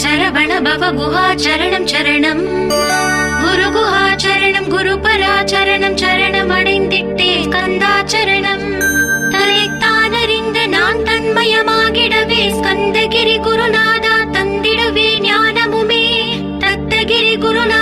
சரவண பவ குஹா சரணம். சரணம் குரு குஹா சரணம் குரு பராச்சரணம் சரணம் அடைந்திட்டே கந்தா சரணம் தன்னைத்தானறிந்த நான் தன்மயமாகிடவே ஸ்கந்தகிரி குருநாதா தந்திடவே ஞானமுமே. தத்தகிரி குருநாத